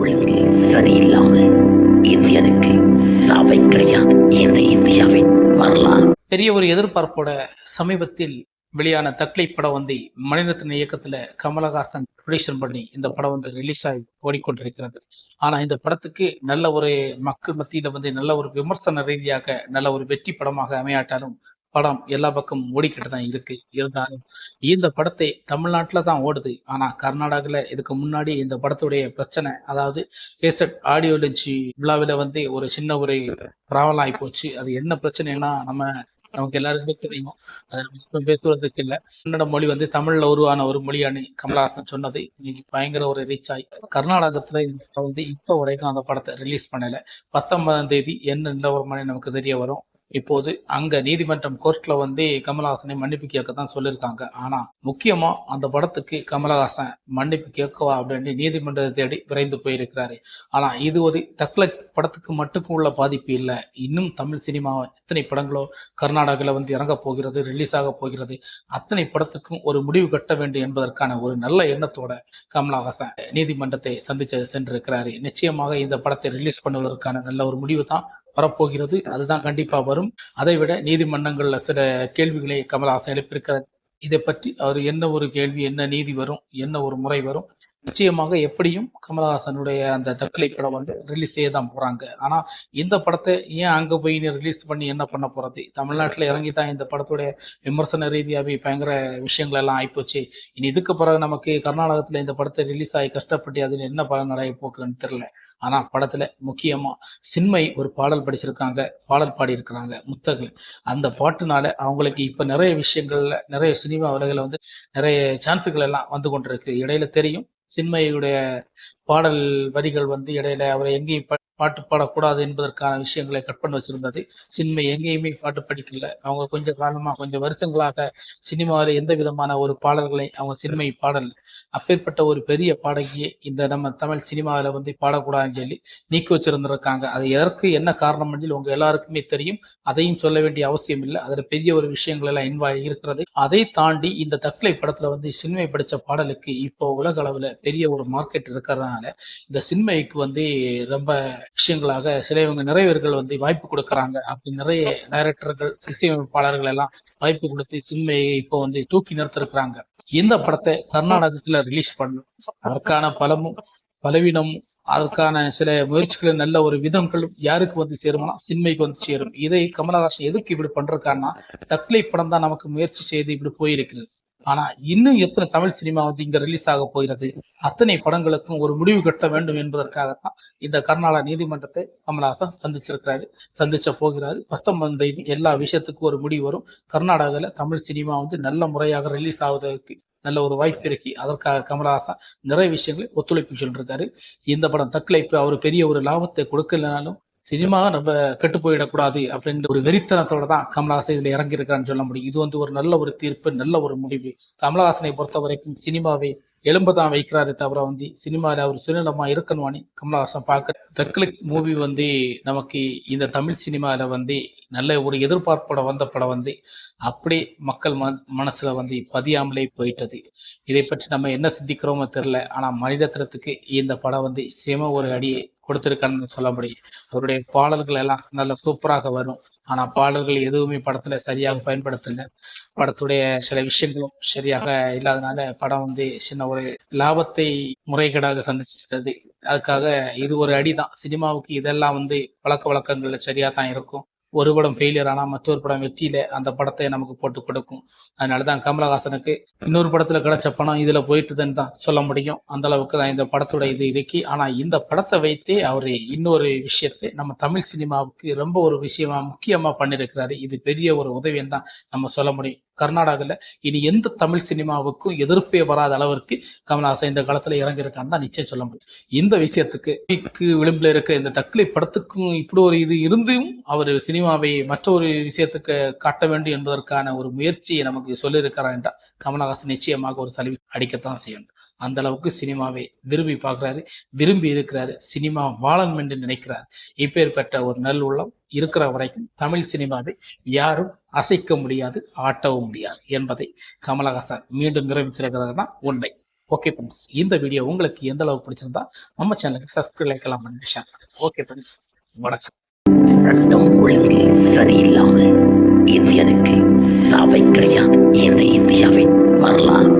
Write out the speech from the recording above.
உலகில் சரியில்லாமல் இந்தியனுக்கு சாவை கிடையாது. இந்த இந்தியாவின் வரலாறு. பெரிய ஒரு எதிர்பார்ப்போட சமீபத்தில் வெளியான தக்லை படம் வந்து மணிரத்ன இயக்கத்துல கமலஹாசன் ப்ரொடியூஷன் பண்ணி இந்த படம் வந்து ரிலீஸ் ஆகி ஓடிக்கொண்டிருக்கிறது. ஆனா இந்த படத்துக்கு நல்ல ஒரு மக்கள் மத்தியில வந்து நல்ல ஒரு விமர்சன ரீதியாக நல்ல ஒரு வெற்றி படமாக அமையாட்டாலும் படம் எல்லா பக்கம் ஓடிக்கிட்டு தான் இருக்கு. இருந்தாலும் இந்த படத்தை தமிழ்நாட்டில் தான் ஓடுது. ஆனால் கர்நாடகாவில் இதுக்கு முன்னாடி இந்த படத்துடைய பிரச்சனை அதாவது கேசட் ஆடியோ லஞ்சி விழாவில் வந்து ஒரு சின்ன ஒரு பிராவலம் ஆகி போச்சு. அது என்ன பிரச்சனைனா நம்ம நமக்கு எல்லாருக்குமே தெரியும். அதை நம்ம இல்லை. கன்னட மொழி வந்து தமிழ்ல உருவான ஒரு மொழியானு கமலஹாசன் சொன்னது. இன்னைக்கு பயங்கர ஒரு ரீச் ஆகி கர்நாடகத்துல வந்து இப்ப வரைக்கும் அந்த படத்தை ரிலீஸ் பண்ணல. பத்தொன்பதாம் தேதி என்ன நிலவரமான நமக்கு தெரிய வரும். இப்போது அங்க நீதிமன்றம் கோர்ட்ல வந்து கமலஹாசனை மன்னிப்பு கேட்க தான் சொல்லியிருக்காங்க. ஆனா முக்கியமா அந்த படத்துக்கு கமலஹாசன் மன்னிப்பு கேட்கவா அப்படின்னு நீதிமன்றத்தை தேடி விரைந்து போயிருக்கிறாரு. ஆனா இது ஒரு தக்ல படத்துக்கு மட்டுக்கும் உள்ள பாதிப்பு இல்லை. இன்னும் தமிழ் சினிமா எத்தனை படங்களோ கர்நாடகாவில் வந்து இறங்க போகிறது ரிலீஸ் ஆக போகிறது அத்தனை படத்துக்கும் ஒரு முடிவு கட்ட வேண்டும் என்பதற்கான ஒரு நல்ல எண்ணத்தோட கமலஹாசன் நீதிமன்றத்தை சந்திச்சு சென்றிருக்கிறாரு. நிச்சயமாக இந்த படத்தை ரிலீஸ் பண்ணுவதற்கான நல்ல ஒரு முடிவு தான் வரப்போகிறது. அதுதான் கண்டிப்பா வரும். அதை விட நீதிமன்றங்கள்ல சில கேள்விகளை கமலஹாசன் எழுப்பியிருக்கிறார். இதை பற்றி அவர் என்ன ஒரு கேள்வி என்ன நீதி வரும் என்ன ஒரு முறை வரும் நிச்சயமாக எப்படியும் கமலஹாசனுடைய அந்த தக்கலை படம் வந்து ரிலீஸ் செய்ய தான் போறாங்க. ஆனா இந்த படத்தை ஏன் அங்க போய் ரிலீஸ் பண்ணி என்ன பண்ண போறது? தமிழ்நாட்டுல இறங்கி தான் இந்த படத்துடைய விமர்சன ரீதியாவே பயங்கர விஷயங்கள் எல்லாம் ஆயிப்போச்சு. இனி இதுக்கு பிறகு நமக்கு கர்நாடகத்துல இந்த படத்தை ரிலீஸ் ஆகி கஷ்டப்பட்டு அதுல என்ன பலன் அடைய போக்குறேன்னு தெரியல. ஆனா படத்துல முக்கியமா சின்மை ஒரு பாடல் படிச்சிருக்காங்க. பாடல் பாடி இருக்கிறாங்க முத்தகள் அந்த பாட்டுனால அவங்களுக்கு இப்ப நிறைய விஷயங்கள்ல நிறைய சினிமா உலகில வந்து நிறைய சான்ஸுகள் எல்லாம் வந்து கொண்டிருக்கு. இடையில தெரியும் சின்மையுடைய பாடல் வரிகள் வந்து இடையில அவரை எங்கேயும் பாட்டு பாடக்கூடாது என்பதற்கான விஷயங்களை கட் பண்ணி வச்சிருந்தது. சினிமை எங்கேயுமே பாட்டு படிக்கல. அவங்க கொஞ்ச காலமாக கொஞ்சம் வருஷங்களாக சினிமாவில் எந்த விதமான ஒரு பாடல்களை அவங்க சினிமை பாடல் அப்பேற்பட்ட ஒரு பெரிய பாடகியை இந்த நம்ம தமிழ் சினிமாவில் வந்து பாடக்கூடாதுன்னு சொல்லி நீக்கி வச்சிருந்திருக்காங்க. அது எதற்கு என்ன காரணம் சொல்லி உங்க எல்லாருக்குமே தெரியும். அதையும் சொல்ல வேண்டிய அவசியம் இல்லை. அதில் பெரிய ஒரு விஷயங்கள் எல்லாம் இன்வாய் இருக்கிறது. அதை தாண்டி இந்த தக்லை படத்துல வந்து சினிமை படித்த பாடலுக்கு இப்போ உலக அளவில் பெரிய ஒரு மார்க்கெட் இருக்கிறதுனால இந்த சினிமைக்கு வந்து ரொம்ப விஷயங்களாக சில இவங்க நிறையவர்கள் வந்து வாய்ப்பு கொடுக்கறாங்க. அப்படி நிறைய டைரக்டர்கள் இசையமைப்பாளர்கள் எல்லாம் வாய்ப்பு கொடுத்து சினிமையை இப்போ வந்து தூக்கி நிறுத்திருக்கிறாங்க. இந்த படத்தை கர்நாடகத்துல ரிலீஸ் பண்ணும் அதற்கான பலமும் பலவீனமும் அதற்கான சில முயற்சிகளின் நல்ல ஒரு விதங்களும் யாருக்கு வந்து சேரும்னா சின்மைக்கு வந்து சேரும். இதை கமலஹாசன் எதுக்கு இப்படி பண்றாருன்னா தக்லை படம் தான் நமக்கு முயற்சி செய்து இப்படி போயிருக்கிறது. ஆனா இன்னும் எத்தனை தமிழ் சினிமா வந்து இங்க ரிலீஸ் ஆக போகிறது? அத்தனை படங்களுக்கும் ஒரு முடிவு கட்ட வேண்டும் என்பதற்காகத்தான் இந்த கர்நாடக நீதிமன்றத்தை கமலஹாசன் சந்திச்சிருக்கிறாரு சந்திச்ச போகிறாரு. பத்தொன்பதாம் எல்லா விஷயத்துக்கும் ஒரு முடிவு வரும். கர்நாடகாவில் தமிழ் சினிமா வந்து நல்ல முறையாக ரிலீஸ் ஆவதற்கு நல்ல ஒரு வாய்ப்பு இருக்கு. அதற்காக கமலஹாசன் நிறைய விஷயங்களை ஒத்துழைப்பு சொல்லிருக்காரு. இந்த படம் தக்கலைப்பு அவர் பெரிய ஒரு லாபத்தை கொடுக்கலனாலும் சினிமா நம்ம கெட்டு போயிடக்கூடாது அப்படின்ற ஒரு வெறித்தனத்தோட தான் கமலஹாசன் இதுல இறங்கியிருக்கான்னு சொல்ல முடியும். இது வந்து ஒரு நல்ல ஒரு தீர்ப்பு நல்ல ஒரு முடிவு. கமலஹாசனை பொறுத்த வரைக்கும் சினிமாவை எலும்பு தான் வைக்கிறாரு தவிர வந்து சினிமாவில் அவர் சுயநலமா இருக்கணும்னு கமலஹாசன் பார்க்க. தக்லிக் மூவி வந்து நமக்கு இந்த தமிழ் சினிமாவில் வந்து நல்ல ஒரு எதிர்பார்ப்போட வந்த படம் வந்து அப்படியே மக்கள் ம மனசுல வந்து பதியாமலே போயிட்டது. இதை பற்றி நம்ம என்ன சிந்திக்கிறோமோ தெரில ஆனால் மனிதத்திரத்துக்கு இந்த படம் வந்து செம ஒரு அடியை கொடுத்துருக்கான்னு சொல்ல முடியும் அவருடைய பாடல்கள் எல்லாம் நல்ல சூப்பராக வரும். ஆனால் பாடல்கள் எதுவுமே படத்துல சரியாக பயன்படுத்தல. படத்துடைய சில விஷயங்களும் சரியாக இல்லாதனால படம் வந்து சின்ன ஒரு லாபத்தை முறைகேடாக சந்திச்சிட்டது அதுக்காக இது ஒரு அடிதான். சினிமாவுக்கு இதெல்லாம் வந்து பழக்க வழக்கங்கள்ல சரியா தான் இருக்கும். ஒரு படம் ஃபெயிலியர் ஆனால் மற்றொரு படம் வெற்றியில அந்த படத்தை நமக்கு போட்டு கொடுக்கும். அதனால தான் கமலஹாசனுக்கு இன்னொரு படத்தில் கிடைச்ச பணம் இதில் போயிட்டுதுன்னு தான் சொல்ல முடியும். அந்த அளவுக்கு தான் இந்த படத்தோட இது இருக்கு. ஆனால் இந்த படத்தை வைத்தே அவர் இன்னொரு விஷயத்தை நம்ம தமிழ் சினிமாவுக்கு ரொம்ப ஒரு விஷயமா முக்கியமாக பண்ணியிருக்கிறாரு இது பெரிய ஒரு உதவின்னு தான் நம்ம சொல்ல முடியும். கர்நாடகாவில் இனி எந்த தமிழ் சினிமாவுக்கும் எதிர்ப்பே வராத அளவிற்கு கமலஹாசன் இந்த காலத்தில் இறங்கியிருக்கான்னு தான் நிச்சயம் சொல்ல முடியும். இந்த விஷயத்துக்கு பீக்கு விளிம்பில் இருக்கிற இந்த தக்லை படத்துக்கும் இப்படி ஒரு இது இருந்தும் அவர் சினிமாவை மற்ற ஒரு விஷயத்துக்கு காட்ட வேண்டும் என்பதற்கான ஒரு முயற்சியை நமக்கு சொல்லியிருக்கிறார் என்றால் கமலஹாசன் நிச்சயமாக ஒரு சலுகை அடிக்கத்தான் செய்யணும் அந்த அளவுக்கு சினிமாவை விரும்பி பார்க்குறாரு விரும்பி இருக்கிறாரு சினிமா வாழணும் என்று நினைக்கிறார். இப்பேற்பட்ட ஒரு நல் உள்ளம் இருக்கிற வரைக்கும் தமிழ் சினிமாவை யாரும் அசைக்க முடியாது ஆட்டவும் முடியாது என்பதை கமலஹாசன் மீண்டும் நிரூபிச்சிருக்கிறது தான் உண்மை. ஓகே ஃப்ரெண்ட்ஸ் இந்த வீடியோ உங்களுக்கு எந்த அளவுக்கு பிடிச்சிருந்தா நம்ம சேனலுக்கு சப்ஸ்கிரைப் லைக்கலாம் பண்ணி ஷேர் ஓகே ஃப்ரெண்ட்ஸ் வணக்கம். சட்டம் ஒழுங்கு சரியில்லாமல் இந்தியனுக்கு சாவை கிடையாது. இந்த இந்தியாவின் வரலாறு.